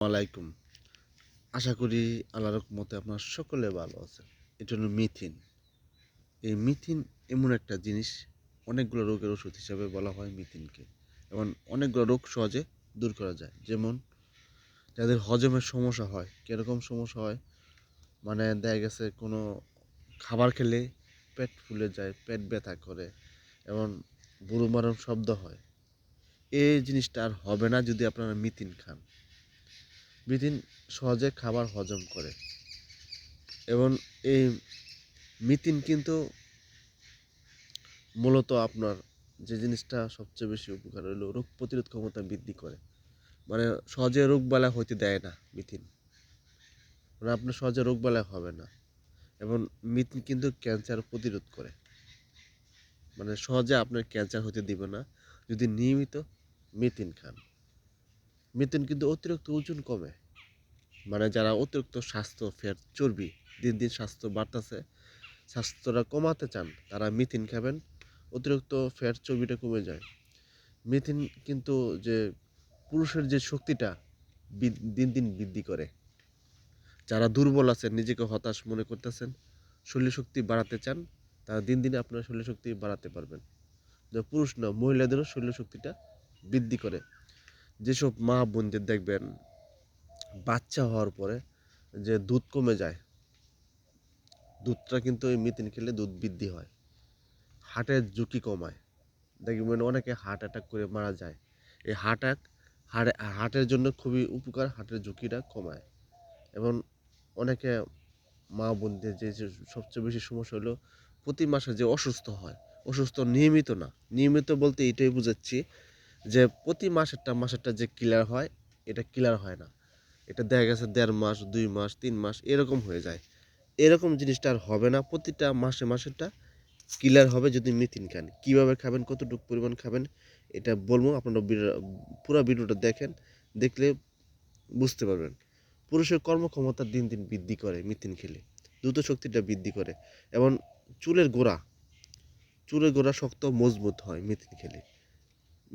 আলাইকুম। আশা করি আল্লাহর মতে আপনার সকলে ভালো আছে এটা হলো মিথিন। এই মিথিন এমন একটা জিনিস, অনেকগুলো রোগের ওষুধ হিসাবে বলা হয় মিথিনকে। এবং অনেকগুলো রোগ সহজে দূর করা যায়। যেমন, যাদের হজমের সমস্যা হয়, কীরকম সমস্যা হয়? মানে দেখা গেছে কোনো খাবার খেলে পেট ফুলে যায়, পেট ব্যথা করে, এবং বুড়ো মারণ শব্দ হয়। এই জিনিসটা আর হবে না যদি আপনারা মিথিন খান। মিথিন সহজে খাবার হজম করে। এবং এই মিথিন কিন্তু মূলত আপনার যে জিনিসটা সবচেয়ে বেশি উপকার হলো, রোগ প্রতিরোধ ক্ষমতা বৃদ্ধি করে। মানে সহজে রোগ বালা হইতে দেয় না মিথিন মানে আপনার সহজে রোগ বালা হবে না। এবং মিথিন কিন্তু ক্যান্সার প্রতিরোধ করে। মানে সহজে আপনার ক্যান্সার হতে দিবে না। যদি নিয়মিত মিথিন খান মিথুন কিন্তু অতিরিক্ত ওজন কমে। মানে যারা অতিরিক্ত স্বাস্থ্য ফ্যাট চর্বি, দিন দিন স্বাস্থ্য বাড়তেছে, স্বাস্থ্যটা কমাতে চান, তারা মিথিন খাবেন, অতিরিক্ত ফ্যাট চর্বিটা কমে যায়। মিথিন কিন্তু যে পুরুষের যে শক্তিটা দিন দিন বৃদ্ধি করে। যারা দুর্বল আছেন, নিজেকে হতাশ মনে করতেছেন, শরীর শক্তি বাড়াতে চান, তারা দিন দিন আপনার শরীর শক্তি বাড়াতে পারবেন। পুরুষ না, মহিলাদেরও শরীর শক্তিটা বৃদ্ধি করে। যেসব মা বোনদের দেখবেন বাচ্চা হওয়ার পরে যে দুধ কমে যায়, দুধটা কিন্তু এই মিথিন খেলে দুধ বৃদ্ধি হয়। হার্টের ঝুঁকি কমায়। দেখবেন অনেকে হার্ট অ্যাটাক করে মারা যায়। এই হার্ট অ্যাটাক হার্ট হার্টের জন্য খুবই উপকার, হার্টের ঝুঁকিটা কমায়। এবং অনেকে মা বোনদের যে যে সবচেয়ে বেশি সমস্যা হলো, প্রতি মাসে যে অসুস্থ হয়, অসুস্থ নিয়মিত না, নিয়মিত বলতে এটাই বুঝাচ্ছি যে প্রতি মাসেরটা মাসেরটা যে ক্লিয়ার হয়, এটা ক্লিয়ার হয় না। এটা দেখা গেছে দেড় মাস, দুই মাস, তিন মাস, এরকম হয়ে যায়। এরকম জিনিসটা আর হবে না, প্রতিটা মাসে মাসেরটা ক্লিয়ার হবে যদি মিথিন খান। কীভাবে খাবেন, কতটুকু পরিমাণ খাবেন, এটা বলব, আপনারা পুরো ভিডিওটা দেখেন, দেখলে বুঝতে পারবেন। পুরুষের কর্মক্ষমতা দিন দিন বৃদ্ধি করে মিথিন খেলে, দ্রুত শক্তিটা বৃদ্ধি করে। এবং চুলের গোড়া চুলের গোড়া শক্ত, মজবুত হয় মিথিন খেলে।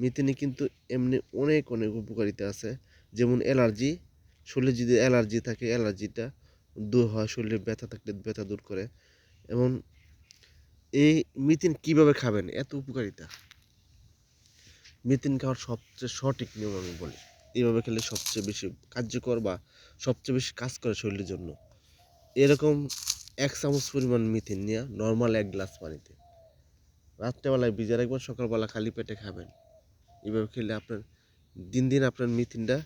মিথিনে কিন্তু এমনি অনেক অনেক উপকারিতা আছে। যেমন অ্যালার্জি শরীরে যদি অ্যালার্জি থাকে, অ্যালার্জিটা দূর হয়, শরীরে ব্যথা থাকলে ব্যথা দূর করে। এবং এই মিথিন কীভাবে খাবেন? এত উপকারিতা। মিথিন খাওয়ার সবচেয়ে সঠিক নিয়ম আমি বলি। এইভাবে খেলে সবচেয়ে বেশি কার্যকর বা সবচেয়ে বেশি কাজ করে শরীরের জন্য। এরকম এক চামচ পরিমাণ মিথিন নিয়ে নর্মাল এক গ্লাস পানিতে। রাত্রেবেলায় ভিজে রাখবেন, সকালবেলা খালি পেটে খাবেন। এভাবে খেলে আপনার, দিন দিন আপনার মিথিনটা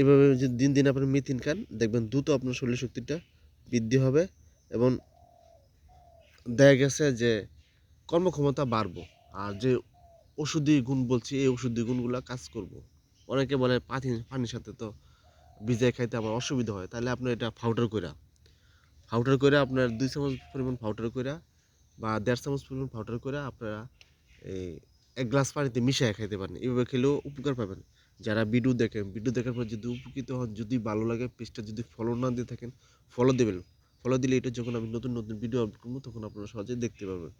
এভাবে দিন দিন আপনার মিথিন খান, দেখবেন দ্রুত আপনার শরীর শক্তিটা বৃদ্ধি হবে এবং দেখা গেছে যে কর্মক্ষমতা বাড়বো। আর যে ওষুধি গুণ বলছি, এই ওষুধি গুণগুলো কাজ করব। অনেকে বলে পানি, পানির সাথে তো ভিজাই খাইতে আমার অসুবিধা হয়। তাহলে আপনি এটা পাউডার কইরা পাউডার করে আপনার দুই চামচ পরিমাণ পাউডার কইরা বা দেড় চামচ পরিমাণ পাউডার করে আপনারা এই এক গ্লাস পানিতে মিশিয়ে খাইতে পারেন। এইভাবে খেলেও উপকার পাবেন। যারা ভিডিও দেখেন ভিডিও দেখার পর যদি উপকৃত হন, যদি ভালো লাগে, পেজটা যদি ফলো না দিয়ে থাকেন ফলো দেবেন। ফলো দিলে এটা যখন আমি নতুন নতুন ভিডিও আপলোড করব, তখন আপনারা সহজেই দেখতে পাবেন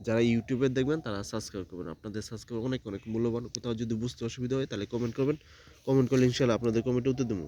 যারা ইউটিউবে দেখবেন, তারা সাবস্ক্রাইব করবেন। আপনাদের সাবস্ক্রাইব অনেক অনেক মূল্যবান। কোথাও যদি বুঝতে অসুবিধা হয়, তাহলে কমেন্ট করবেন। কমেন্ট করলে ইনশাল্লাহ আপনাদের কমেন্টে উত্তর দেবো।